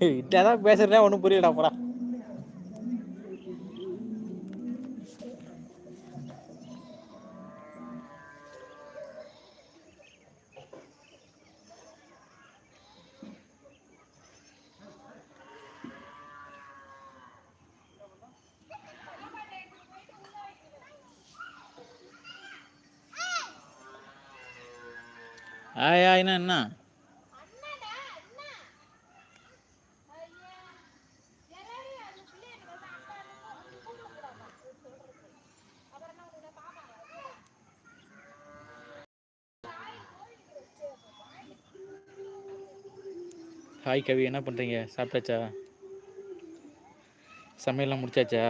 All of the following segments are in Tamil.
இதான் பேசுறேன் ஒன்றும் புரியலடா போடா. ஆய் ஆயினா என்ன? ஹாய் கவி என்ன பண்ணுறீங்க சாப்பிட்டாச்சா? சமையல்லாம் முடிச்சாச்சா?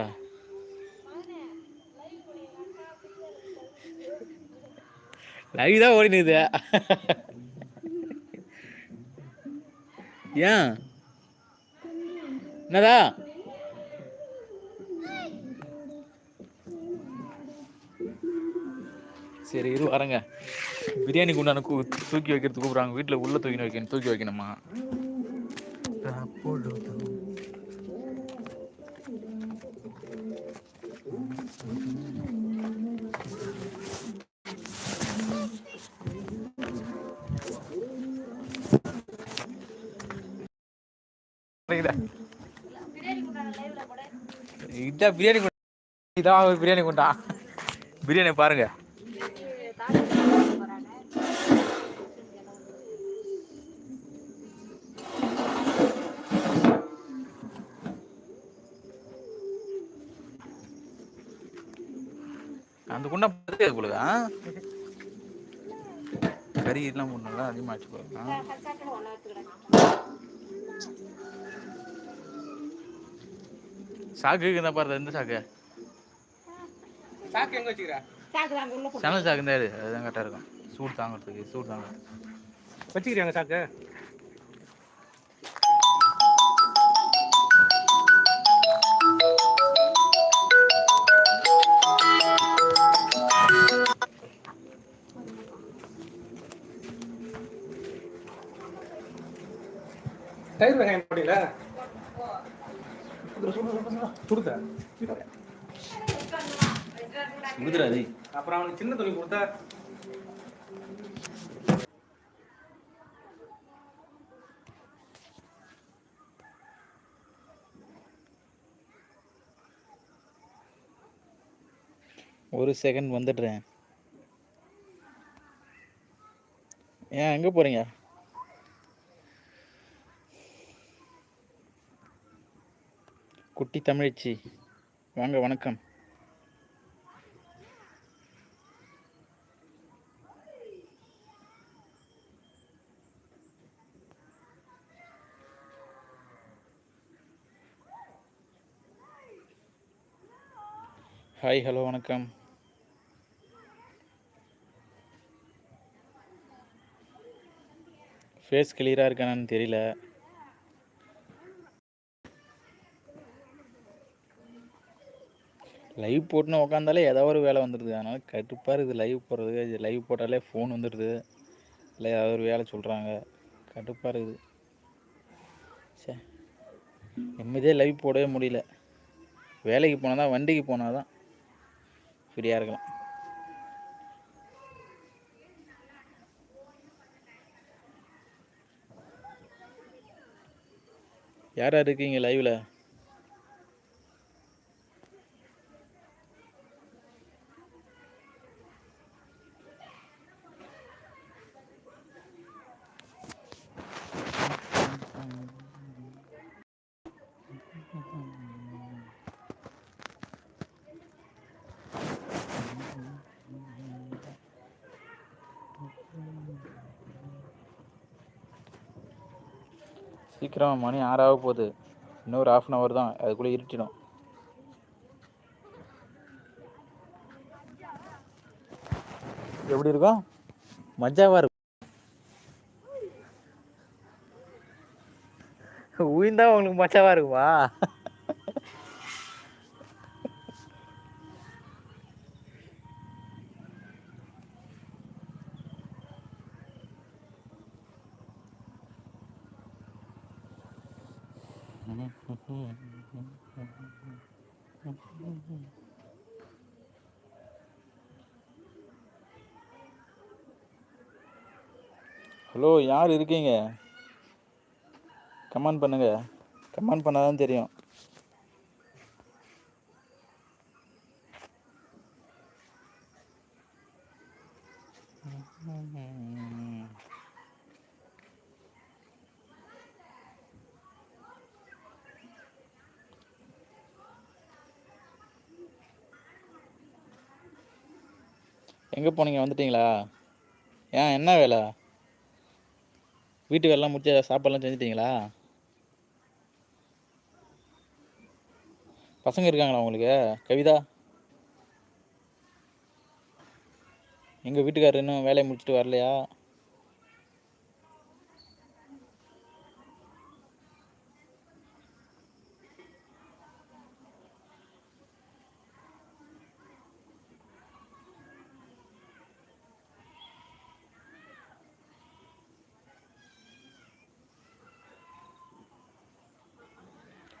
லைவ் தான் ஓடினுது. ஏன்? என்னதா? சரி இரு வரேங்க. பிரியாணி குண்டான கூ தூக்கி வைக்கிறதுக்கு கூப்பிட்றாங்க. வீட்டில் உள்ளே தூக்கி வைக்கணும் தூக்கி வைக்கணுமா? அப்பொழுதும் இதான் பிரியாணி குண்டா இதான் பிரியாணி குண்டா. பிரியாணி பாருங்க. அந்த குண்டா பார்த்து உங்களுக்கு கறி எல்லாம் போடணும்ல அதிகமாச்சு போகிறோம் சாக்கு இந்த பாரு எந்த சாக்கு. சாக்கு எங்க வச்சுக்கிற? சனல் சாக்கு இது அதுதான் கரெக்டாக இருக்கும். சூடு தாங்கிறதுக்கு சூடு தாங்க வச்சுக்கிறியாங்க சாக்கு? தயிர் வெங்காயம் போடல கொடுத்த? விடுதுறாது அப்புறம் அவனுக்கு சின்ன துணி கொடுத்தா? ஒரு செகண்ட் வந்துடுறேன். ஏன் எங்கே போகிறீங்க குட்டி தமிழச்சி. வாங்க வணக்கம். ஹாய் ஹலோ வணக்கம். ஃபேஸ் கிளியராக இருக்கானான்னு தெரியல. லைவ் போட்டுன்னு உக்காந்தாலே ஏதாவது ஒரு வேலை வந்துடுது அதனால் கடுப்பாக இருக்குது லைவ் போடுறது லைவ் போட்டாலே ஃபோன் வந்துடுது இல்லை ஏதாவது ஒரு வேலை சொல்கிறாங்க கடுப்பாக இருக்குது. சே நிம்மதியாக லைவ் போடவே முடியல. வேலைக்கு போனால் தான் வண்டிக்கு போனால் தான் ஃப்ரீயாக இருக்கலாம். யார் யார் இருக்கீங்க லைவில் சீக்கிரம் மணி ஆறாக போகுது. இன்னொரு ஆஃப் அன் ஹவர் தான். அதுக்குள்ளே இருட்டிடும். எப்படி இருக்கும் மஜாவாக இருக்கும் உயிர்ந்தா உங்களுக்கு மச்சாவா இருக்குமா? ஹலோ யார் இருக்கீங்க? கமெண்ட் பண்ணுங்க. கமெண்ட் பண்ணாதான் தெரியும். எங்கே போனீங்க? வந்துட்டீங்களா? ஏன் என்ன வேலை? வீட்டு வேலைலாம் முடிச்சு சாப்பாடுலாம் செஞ்சிட்டீங்களா? பசங்க இருக்காங்களா உங்களுக்கு? கவிதா? எங்கள் வீட்டுக்காரர் இன்னும் வேலையை முடிச்சுட்டு வரலையா?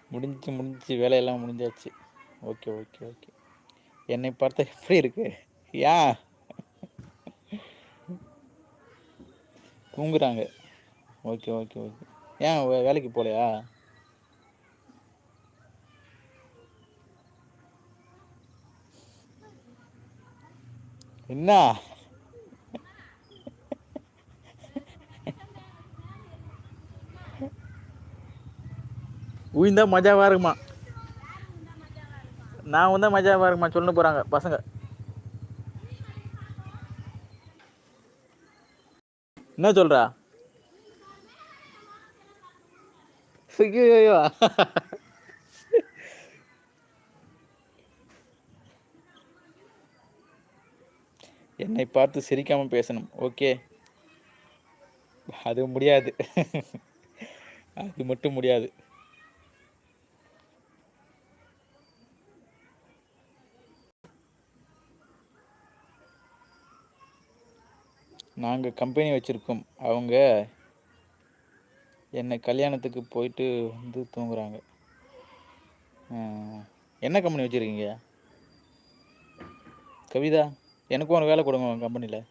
முடிஞ்சு முடிஞ்சு வேலையெல்லாம் முடிஞ்சாச்சு. Okay okay okay. என்னை பார்த்தா எப்படி இருக்கு? ஏன் தூங்குறாங்க. Okay okay okay. ஏன் வே- வேலைக்கு போகலையா என்ன? உயிந்தா மஜாவாக இருக்குமா? நான் வந்தா மஜாவாக இருக்குமா? சொல்லு போகிறாங்க பசங்க. என்ன சொல்கிறா ஐயோ என்னை பார்த்து சிரிக்காம பேசணும். ஓகே. அது முடியாது. அது மட்டும் முடியாது. நாங்கள் கம்பெனி வச்சுருக்கோம். அவங்க என்னை கல்யாணத்துக்கு போயிட்டு வந்து தூங்குறாங்க. என்ன கம்பெனி வச்சுருக்கீங்க? கவிதா எனக்கும் ஒரு வேலை கொடுங்க உங்கள் கம்பெனியில்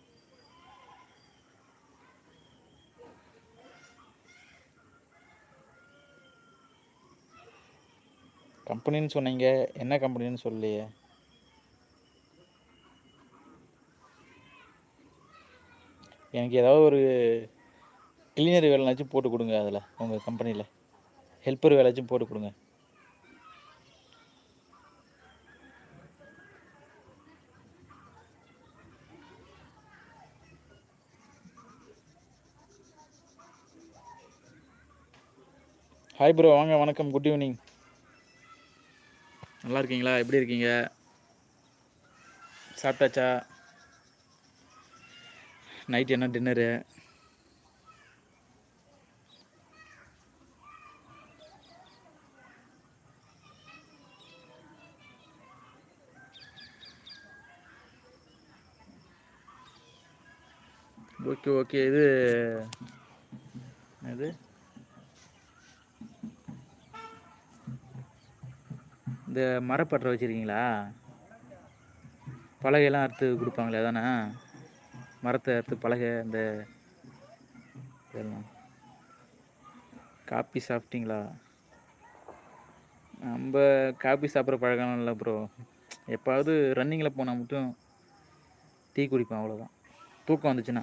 கம்பெனின்னு சொன்னீங்க என்ன கம்பெனின்னு சொல்லலையே. எனக்கு ஏதாவது ஒரு கிளீனர் வேலைனாச்சும் போட்டு கொடுங்க அதில் உங்கள் கம்பெனியில் ஹெல்ப்பர் வேலையாச்சும் போட்டு கொடுங்க. ஹாய் ப்ரோ வாங்க வணக்கம் குட் ஈவினிங் நல்லா இருக்கீங்களா? எப்படி இருக்கீங்க? சாப்பிட்டாச்சா? நைட் என்ன டின்னரு? Okay okay. இது இது இந்த மரப்பட்டரை வச்சுருக்கீங்களா? பலகையெல்லாம் அறுத்து கொடுப்பாங்களே தானே மரத்தை அறுத்து பழக இந்த இதெல்லாம். காப்பி சாப்பிட்டீங்களா? நம்ம காப்பி சாப்பிட்ற பழக்கம் இல்லை ப்ரோ எப்பாவது ரன்னிங்கில் போனால் மட்டும் டீ குடிப்பேன் அவ்வளோதான் தூக்கம் வந்துச்சுன்னா.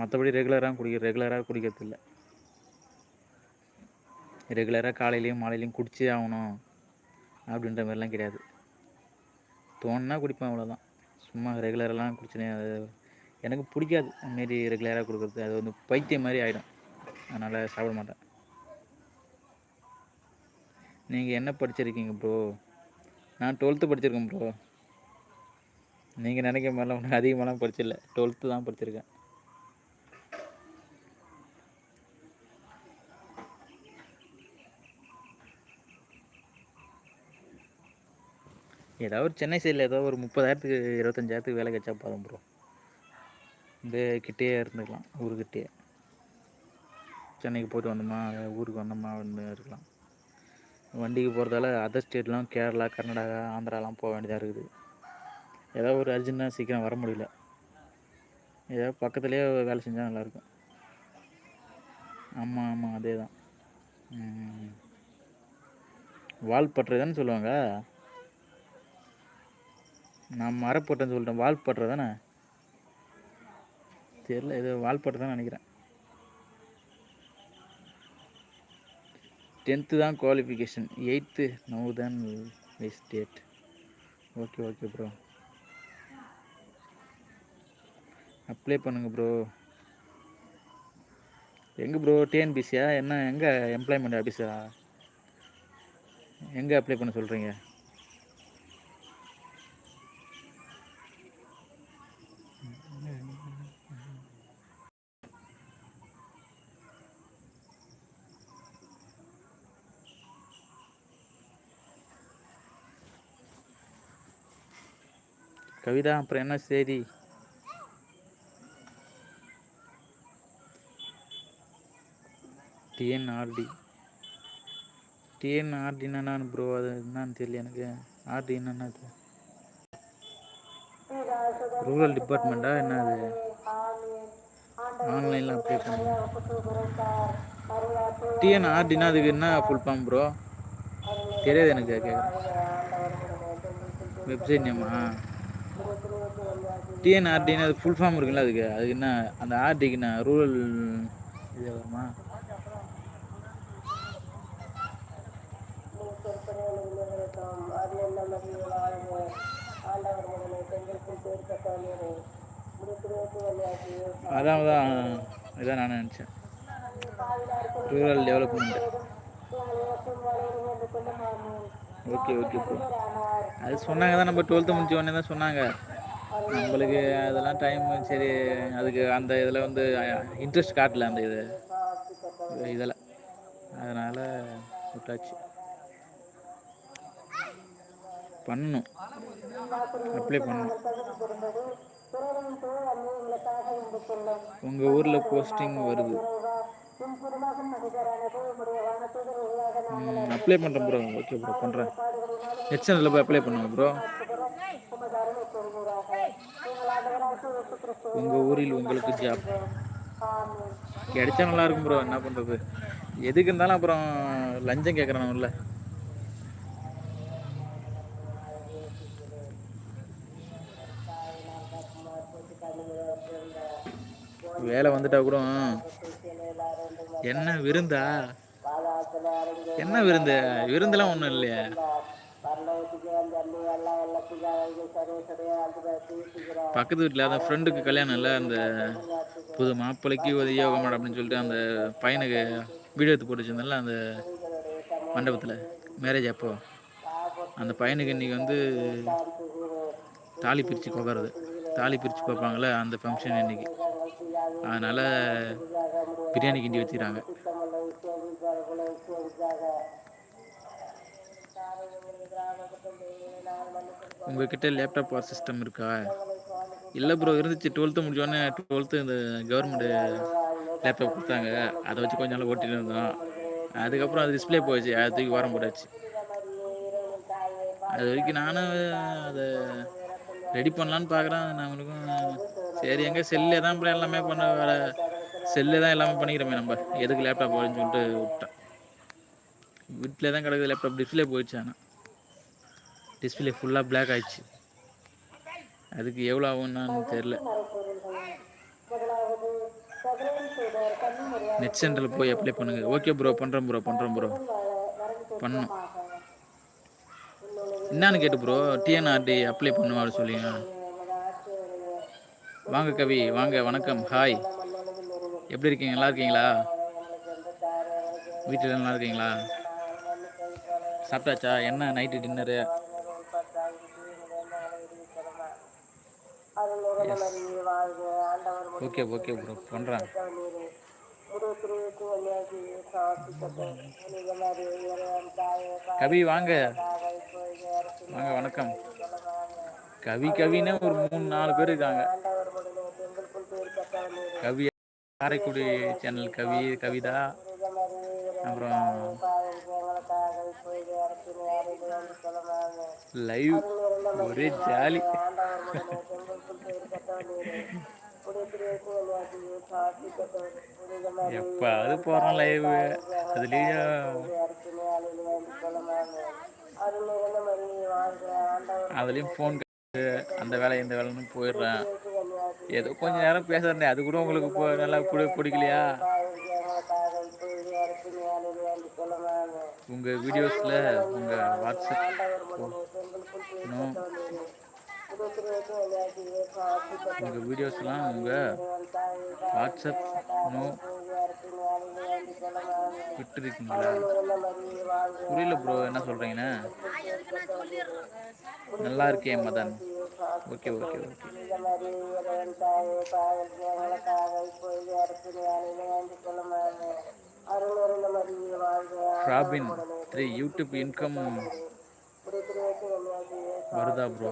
மற்றபடி ரெகுலராக குடிக்க ரெகுலராக குடிக்கிறது இல்லை. ரெகுலராக காலையிலையும் மாலையிலையும் குடிச்சே ஆகணும் அப்படின்ற மாதிரிலாம் கிடையாது. தோணுனா குடிப்பேன் அவ்வளோதான் சும்மா ரெகுலரெலாம் குடிச்சுனே அது எனக்கு பிடிக்காது. அதுமாரி ரெகுலராக கொடுக்குறது. அது வந்து பைத்தியம் மாதிரி ஆகிடும் அதனால் சாப்பிட மாட்டேன். நீங்கள் என்ன படிச்சிருக்கீங்க ப்ரோ நான் டுவெல்த்து படிச்சிருக்கேன் ப்ரோ நீங்கள் நினைக்கிற மாதிரிலாம் ஒன்றும் அதிகமாகலாம் படிச்சில்ல டுவெல்த்து தான் படிச்சிருக்கேன். ஏதாவது ஒரு சென்னை சைடில் ஏதோ ஒரு முப்பதாயிரத்துக்கு இருபத்தஞ்சாயிரத்துக்கு வேலை கிடச்சா போதும் ப்ரோ இந்த கிட்டேயே இருந்துக்கலாம் ஊருக்கிட்டேயே. சென்னைக்கு போயிட்டு வந்தோமா ஊருக்கு வந்தோமா வந்து இருக்கலாம். வண்டிக்கு போகிறதால அதர் ஸ்டேட்லாம் கேரளா கர்நாடகா ஆந்திராலாம் போக வேண்டியதாக இருக்குது. ஏதாவது ஒரு அர்ஜென்ட்டாக சீக்கிரம் வர முடியல. ஏதாவது பக்கத்துலேயே வேலை செஞ்சால் நல்லாயிருக்கும். ஆமாம் ஆமாம் அதே தான் வால் பட்டுறது தானே சொல்லுவாங்க? நான் மரப்பட்டேன்னு சொல்லிட்டேன் வால் பட்டுறதானே தெரில ஏதோ வால் தான் நினைக்கிறேன். டென்த்து தான் குவாலிஃபிகேஷன் எயித்து நோ தான் date okay okay bro apply பண்ணுங்க ப்ரோ எங்கே ப்ரோ டிஎன்பிசியா என்ன எங்கே எம்ப்ளாய்மெண்ட் ஆஃபீஸா எங்கே அப்ளை பண்ண சொல்கிறீங்க கவிதா அப்புறம் என்ன செய்தி? டிஎன்ஆர்டி டிஎன்ஆர்டின்னா என்னன்னு ப்ரோ அது என்னன்னு தெரியல எனக்கு. ஆர்டி என்னது? ரூரல் டிபார்ட்மெண்ட்டா என்ன அது ஆன்லைனில் அப்ளை பண்ணுங்க டிஎன்ஆர்டினா அதுக்கு என்ன ஃபுல் ஃபார்ம் ப்ரோ தெரியாது எனக்கு கேட்குறேன். வெப்சைட் நேமா டிஎன்ஆர்டின்னு அது ஃபுல் ஃபார்ம் இருக்குல்ல அதுக்கு? அதுக்கு என்ன அந்த ஆர்டிக்கு என்ன ரூரல் இது வருமா? அதான் தான் இதான் நான் நினச்சேன். Rural development okay okay bro. அது சொன்னாங்க தான் நம்ம டுவெல்த்து முடிச்ச உடனே தான் சொன்னாங்க. நம்மளுக்கு அதெல்லாம் டைம் சரி அதுக்கு அந்த இதில் வந்து இன்ட்ரெஸ்ட் காட்டல அந்த இது. இதில் அதனால் விட்டாச்சு. பண்ணணும். அப்ளை பண்ணணும். உங்கள் ஊரில் போஸ்டிங் வருது. அப்ளை பண்ணுறேன் ப்ரோ ஓகே ப்ரோ பண்ணுறேன் ஹெச்என்ல போய் அப்ளை பண்ணுங்க ப்ரோ உங்கள் ஊரில் உங்களுக்கு ஜாப் கிடைச்சா நல்லா இருக்கும் ப்ரோ என்ன பண்ணுறது எதுக்கு இருந்தாலும் அப்புறம் லஞ்சம் கேட்குறானுல்ல வேலை வந்துட்டா கூட என்ன விருந்தா? என்ன விருந்து? விருந்தெல்லாம் ஒன்றும் இல்லையே. பக்கத்து வீட்டில் அந்த ஃப்ரெண்டுக்கு கல்யாணம் இல்லை அந்த புது மாப்பிள்ளைக்கு ஒரு யோகம் அப்படின்னு சொல்லிட்டு அந்த பையனுக்கு வீடியோ எடுத்து போட்டு அந்த மண்டபத்தில் மேரேஜ் அப்போ. அந்த பையனுக்கு இன்றைக்கி வந்து தாலி பிரித்து கோக்கிறது தாலி பிரித்து கோப்பாங்களே அந்த ஃபங்க்ஷன் இன்னைக்கு. அதனால் பிரியாணி கிண்டி வச்சுக்கிறாங்க. உங்ககிட்ட லேப்டாப் ஆர் சிஸ்டம் இருக்கா? இல்லை ப்ரோ இருந்துச்சு. டுவெல்த்து முடிச்சோடனே டுவெல்த்து இந்த கவர்மெண்ட் லேப்டாப் கொடுத்தாங்க. அதை வச்சு கொஞ்ச நாள் ஓட்டிட்டு இருந்தோம். அதுக்கப்புறம் அது டிஸ்பிளே போயிடுச்சு. அது தூக்கி வாரம் போட்டாச்சு. அது வரைக்கும் நானும் அதை ரெடி பண்ணலான்னு பார்க்குறேன் நம்மளுக்கும் சரி எங்கே செல்லே தான் அப்புறம் எல்லாமே பண்ண வேற செல்லே தான் எல்லாமே பண்ணிக்கிறோமே நம்ம. எதுக்கு லேப்டாப் வரும்னு சொல்லிட்டு விட்டேன். வீட்டில் தான் கிடக்குது லேப்டாப் டிஸ்பிளே போயிடுச்சு ஆனால் டிஸ்பிளே ஃபுல்லாக பிளாக் ஆயிடுச்சு. அதுக்கு எவ்வளோ ஆகும்னு தெரில நெட் சென்டரில் போய் அப்ளை பண்ணுங்க. ஓகே ப்ரோ பண்ணுறேன் ப்ரோ பண்ணுறோம் ப்ரோ பண்ணணும் என்னன்னு கேட்டு ப்ரோ டிஎன்ஆர்டி அப்ளை பண்ணுவா சொல்லிங்க. வாங்க கவி வாங்க வணக்கம். ஹாய் எப்படி இருக்கீங்க? நல்லா இருக்கீங்களா? வீட்டில் நல்லா இருக்கீங்களா? சாப்பிட்டாச்சா? என்ன night dinner okay okay bro பண்ணுறேன் கவி வாங்க. வாங்க வணக்கம். கவி கவின்னு ஒரு மூணு நாலு பேர் இருக்காங்க. கவி காரைக்குடி சேனல் கவி கவிதா. அப்புறம் லைவ் ஒரே ஜாலி. எப்பாவது போகிறோம் லைவ் அதுலேயும் அதுலேயும் ஃபோன் அந்த வேலை இந்த வேலைன்னு போயிடுறேன். ஏதோ கொஞ்ச நேரம் பேசுறேன் அது கூட உங்களுக்கு போ நல்லா கூட பிடிக்கலையா? உங்கள் வீடியோஸில் உங்கள் வாட்ஸ்அப் இன்னும் இந்த வீடியோஸ்லாம் உங்கள் வாட்ஸ்அப் இன்னும் விட்டுருக்கீங்களா? புரியல ப்ரோ என்ன சொல்கிறீங்கண்ணா நல்லா இருக்கேன் Madhan. Okay okay okay. Robin three YouTube income வருதா ப்ரோ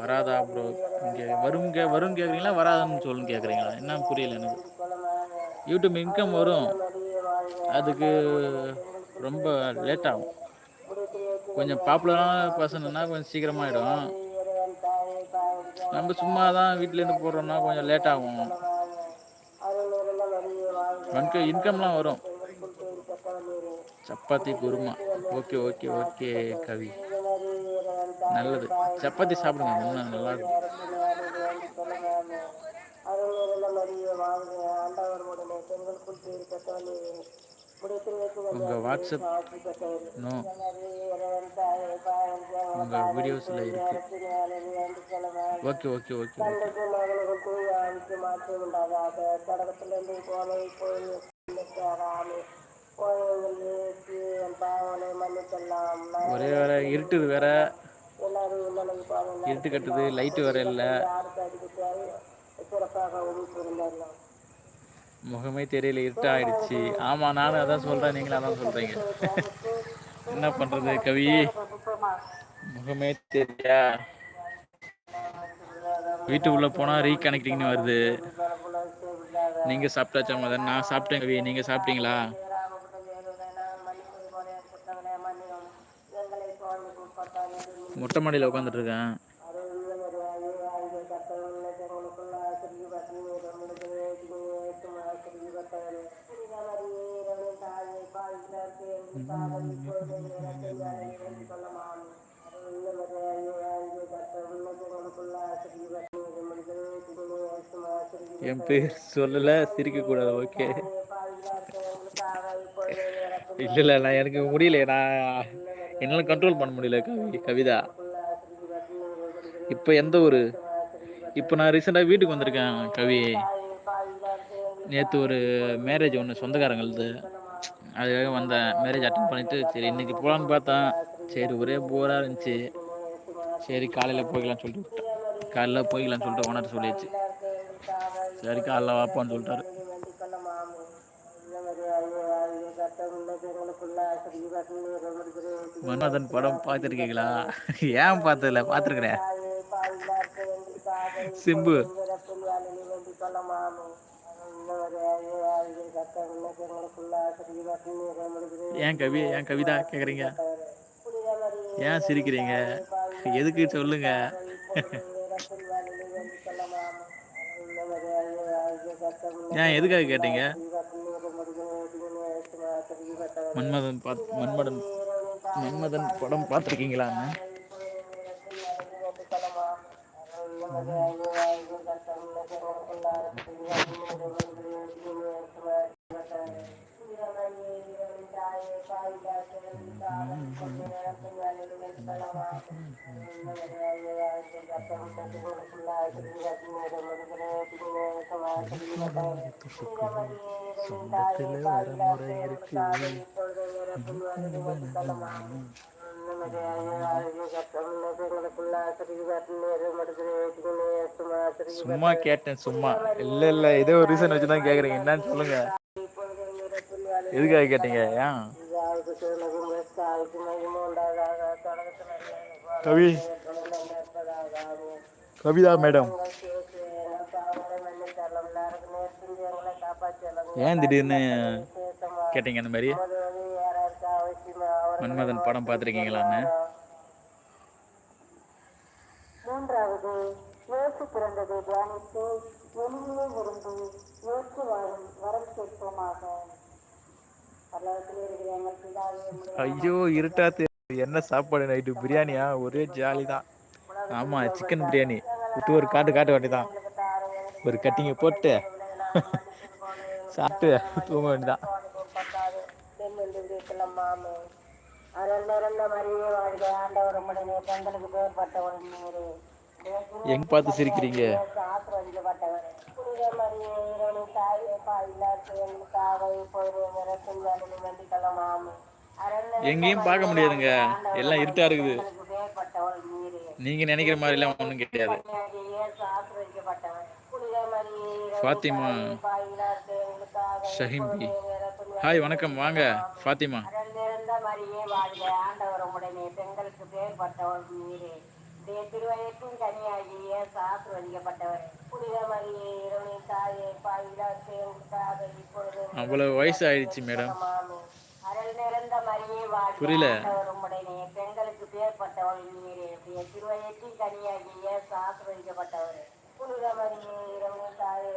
வராதா ப்ரோ இங்கே வரும் கே வரும் கேட்குறீங்களா வராதுன்னு சொல்லுன்னு கேட்குறீங்களா என்ன புரியல எனக்கு. யூடியூப் இன்கம் வரும். அதுக்கு ரொம்ப லேட் ஆகும். கொஞ்சம் பாப்புலரான பர்சன்னா கொஞ்சம் சீக்கிரமாயிடும். நம்ம சும்மா தான் வீட்டிலேருந்து போடுறோம்னா கொஞ்சம் லேட் ஆகும். ஒன்க்கு இன்கம்லாம் வரும். Chapati kurma. Okay okay okay Kavi. நல்லது. சப்பாத்தி சாப்பிடுங்க இன்னும் நல்லா இருக்கும். உங்கள் வாட்ஸ்அப் நோ. உங்கள் வீடியோஸில் இருக்கு. Okay okay okay. ஒரே வேற இருட்டுது வேற. இருட்டு கட்டுது லைட்டு வர இல்லை. முகமே தெரியல இருட்டாயிடுச்சு. ஆமாம் நானும் அதான் சொல்கிறேன் நீங்களும் அதான் சொல்கிறீங்க என்ன பண்ணுறது கவி? முகமே தெரியா வீட்டுக்குள்ளே போனால் ரீகனெக்டிங்னு வருது. நீங்கள் சாப்பிட்டாச்சா மதன் நான் சாப்பிட்டேன் கவி. நீங்கள் சாப்பிட்டீங்களா? மொட்டை மாடியில் உட்காந்துட்டு என் பேர் சொல்லலை சிரிக்கக்கூடாது ஓகே? இல்லை இல்லை நான் எனக்கு முடியல நான் என்னால் கண்ட்ரோல் பண்ண முடியல கவி கவிதா. இப்போ எந்த ஊர்? இப்போ நான் ரீசெண்டாக வீட்டுக்கு வந்திருக்கேன் கவி. நேற்று ஒரு மேரேஜ் ஒன்று சொந்தக்காரங்களது. அதுக்காக வந்தேன் மேரேஜ் அட்டன் பண்ணிவிட்டு சரி இன்றைக்கி போகலான்னு பார்த்தேன். சரி ஒரே போராக இருந்துச்சு. சரி காலையில் போய்க்கலாம்னு சொல்லிட்டு விட்டேன். காலைல போய்க்கலாம்னு சொல்லிட்டு ஓனர் சொல்லிடுச்சு சரி காலைல வாப்பான்னு சொல்லிட்டாரு. மன்மதன் படம் பார்த்துருக்கீங்களா? ஏன் பார்த்ததில்ல பார்த்துருக்குறேன். சிம்பு. ஏன் கவி ஏன் கவிதா கேட்குறீங்க ஏன் சிரிக்கிறீங்க? எதுக்கு சொல்லுங்க? ஏன் எதுக்காக கேட்டீங்க? மன்மதன் பாத் மன்மதன் மன்மதன் படம் பார்த்துருக்கீங்களான்னு சொந்தத்தில் ஒரு முறை இருக்கு சும்மா கேட்டேன் சும்மா. இல்ல இல்ல ஏதோ ஒரு ரீசன் வச்சுதான் கேக்குறீங்க என்னன்னு சொல்லுங்க. எதுக்காக கேட்டீங்க ஏன் கவி கவிதா மேடம். ஏன் திடீர்னு கேட்டீங்க அந்த மாதிரி? மன்மதன் படம் பார்த்துருக்கீங்களான்னு? மூன்றாவது இயேசு பிறந்ததை தியானித்து எளிமையை விரும்பி வாழும் வரம் கேட்போமாக. ஐயோ இருட்டாத்து என்ன சாப்பாடு நைட்டு பிரியாணியா? ஒரே ஜாலி தான் ஆமாம் சிக்கன் பிரியாணி. விட்டு ஒரு காட்டு காட்டு வேண்டியதான் ஒரு கட்டிங்க போட்டு சாப்பிட்டு தூங்க வேண்டியதான் எங்க பார்த்து சிரிக்கிறீங்க? ஆசிர்வதிக்கப்பட்டவர் புனித எங்கேயும் பார்க்க முடியாதுங்க. எல்லாம் இருட்டா இருக்குது. நீங்க நினைக்கிற மாதிரி எல்லாம் ஒன்றும் கிடையாது. ஃபாத்திமா ஷஹிம்பி ஹாய் வணக்கம். வாங்க ஃபாத்திமா. பெண்களுக்கு அவ்வளவு வயசு ஆயிடுச்சு மேடம். அருள் நிறைந்த மரியே புரியல. உம்முடனே பெண்களுக்கு பேர்பட்டவள் நீரே. உடைய திருவயத்தின் கனியாகிய சாஸ்திரவதிக்கப்பட்டவர் புனித மரியே இறைவனி தாயே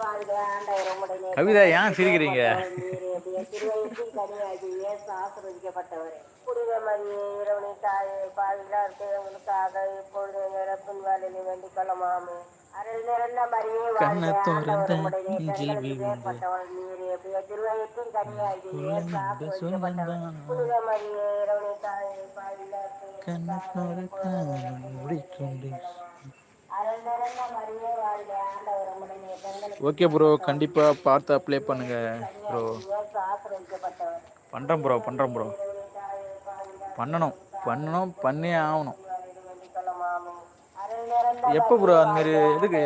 வாழ்க ஆண்டவர் உம்முடனே கவிதா ஏன் சிரிக்கிறீங்க? திருவயத்தின் கனியாகிய ஆசிர்வதிக்கப்பட்டவர் புனித மரியே இறைவனி தாயே பாவிலார் தேவனுக்காக இப்பொழுது இறப்பின் வேலையை வேண்டிக் கொள்ளமாமே கண்ணை திறந்த வாழ்க ஆண்டவர் உம்முடனே பெண்களுக்கு ஓகே ப்ரோ கண்டிப்பா பார்த்து அப்ளை பண்ணுங்க ப்ரோ. பண்றேன் ப்ரோ பண்றேன் ப்ரோ. பண்ணணும் பண்ணணும் பண்ணே ஆகணும். எப்போ ப்ரோ அந்த மாதிரி எதுக்கு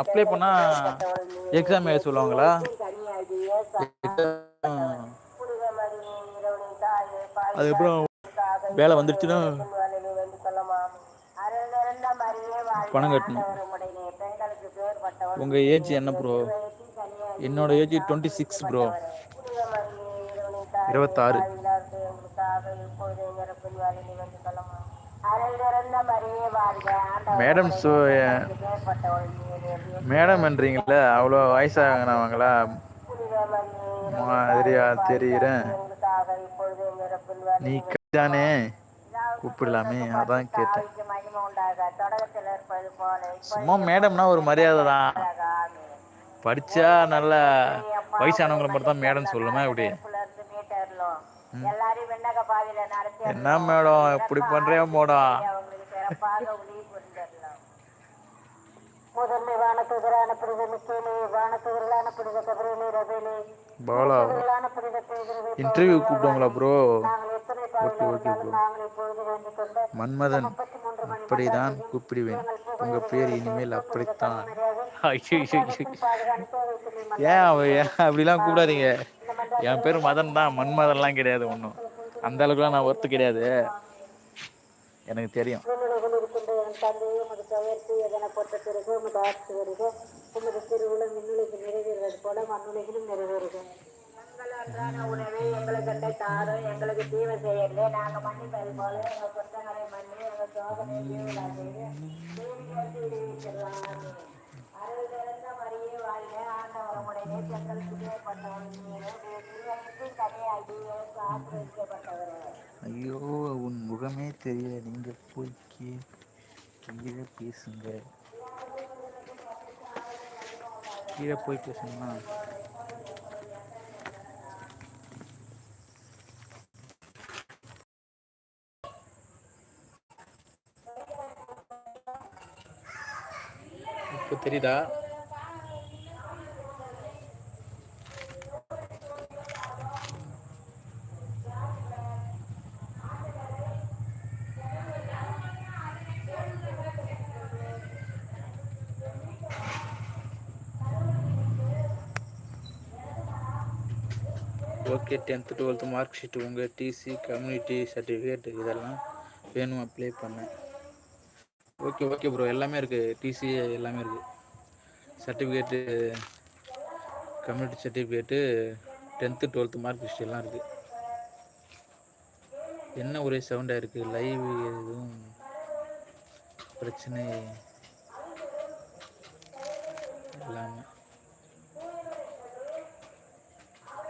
அப்ளை பண்ணா எக்ஸாம் எழுத சொல்லுவாங்களா? அதுக்கப்புறம் வேலை வந்துடுச்சுன்னா பணம் கட்டணும். உங்க ஏஜ் என்ன ப்ரோ என்னோட ஏஜ் டுவெண்ட்டி சிக்ஸ் ப்ரோ இருபத்தாறு. மேடம் சோ மேடம் என்றீங்களே அவ்வளோ வயசாகினவங்களா மாதிரியா தெரியுறேன் நீ தானே கூப்பிடலாமே அதான் கேட்டேன். சும்மா மேடம்னா ஒரு மரியாதை தான். படிச்சா நல்ல வயசானவங்களை மட்டும் தான் மேடம் சொல்லுமா இப்படி என்ன மேடம் இப்படி பண்றியா மேடம்? முதன்மை வானத்துதரான புனித மிக்கேலே வானத்துதரான புனித கபரேலே ரபேலே. Bala interview கூப்பிடுவாங்களா bro okay okay bro Manmadhan அப்படிதான் கூப்பிடுவேன். உங்க பேர் இனிமேல் அப்படித்தான். ஏன் அவ ஏன் அப்படிலாம் கூப்பிடாதீங்க. என் பேர் மதன் தான். மன்மதன்லாம் கிடையாது ஒன்றும் அந்த அளவுக்குலாம் நான் ஒர்த்து கிடையாது. எனக்கு தெரியும். விண்ணுலகில் இருக்கின்ற என் தந்தையே உமது பெயர் தூயதென போற்ற பிறகு உமது ஆட்சி வருக. உமது திருவுளம் விண்ணுலகில் நிறைவேறுவது போல மண்ணுலகிலும் நிறைவேறுக. அன்றாட உணவை எங்களுக்கு தாரும் எங்களுக்கு தீவை செய்யலே நாங்க மன்னிப்பது போல எங்கள் குற்றங்களை மன்னி எங்கள் சோதனை தீவிடாதீங்க அருள் நிறைந்த மரியே வாழ்க. ஆண்டவர் உடனே எங்களுக்கு தேவைப்பட்டவன் திருவயத்தின் கதையாகி ஆசிரியப்பட்டவர் ஐயோ உன் முகமே தெரியல. நீங்க போய் கீ கீழே பேசுங்க. கீழே போய் பேசணுமா இப்போ தெரியுதா okay tenth twelfth mark sheet உங்கள் டிசி கம்யூனிட்டி சர்டிஃபிகேட் இதெல்லாம் வேணும் அப்ளை பண்ணேன் ஓகே ஓகே ப்ரோ எல்லாமே இருக்குது டிசி எல்லாமே இருக்குது certificate community certificate tenth twelfth mark list எல்லாம் இருக்குது என்ன ஒரே சவுண்டாக இருக்குது லைவ் எதுவும் பிரச்சனை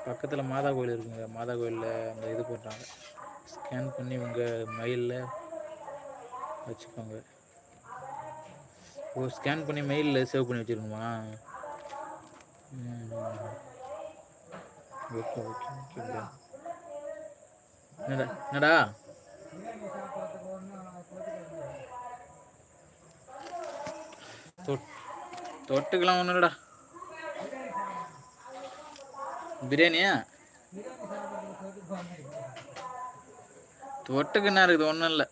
பக்கத்தில் மாதா கோயில் இருக்குங்க. மாதா கோயிலில் அந்த இது பண்ணுறாங்க ஸ்கேன் பண்ணி உங்கள் மெயிலில் வச்சுக்கோங்க. ஓ ஸ்கேன் பண்ணி மெயிலில் சேவ் பண்ணி வச்சுருக்கணுமா? ஓகே ஓகே ஓகே என்னடா என்னடா? தொட் தொட்டுக்கலாம் ஒன்றும் பிரியாணியா? தொட்டுக்கு என்ன இருக்குது? ஒன்றும் இல்லை.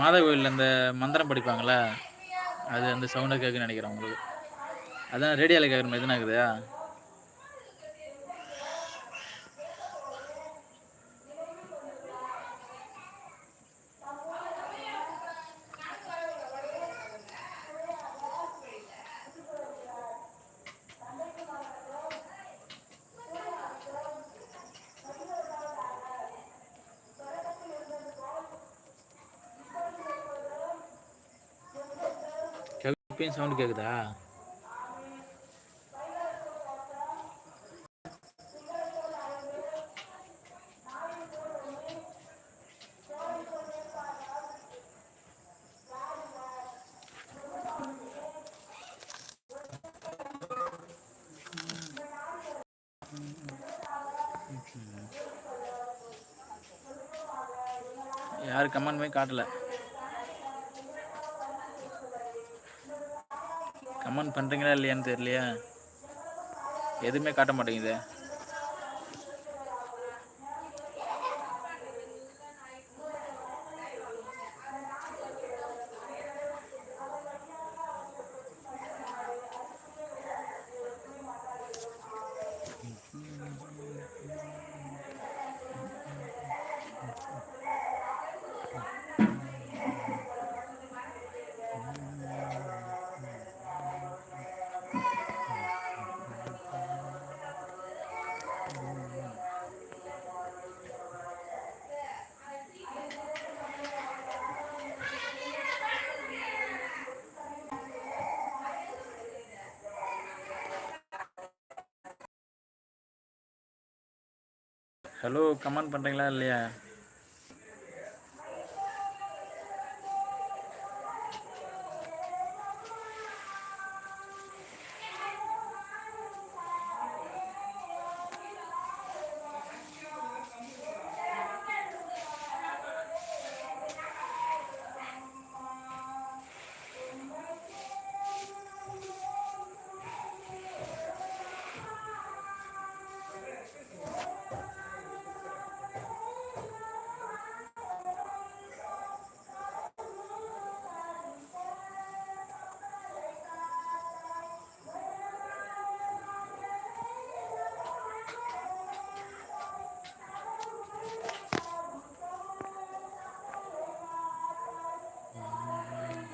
மாதா கோயிலில் இந்த மந்திரம் படிப்பாங்களே? அது அந்த சவுண்டை கேட்குன்னு நினைக்கிறேன் உங்களுக்கு. அதான் ரேடியோவில் கேட்குற மாதிரி தானே இருக்குதா? சவுண்டு கேட்குதா யாரும் கமெண்ட் போய் காட்டல? கமெண்ட் பண்ணுறீங்களா இல்லையான்னு தெரியலையா? எதுவுமே காட்ட மாட்டேங்குது. ஹலோ கமெண்ட் பண்ணுறீங்களா இல்லையா?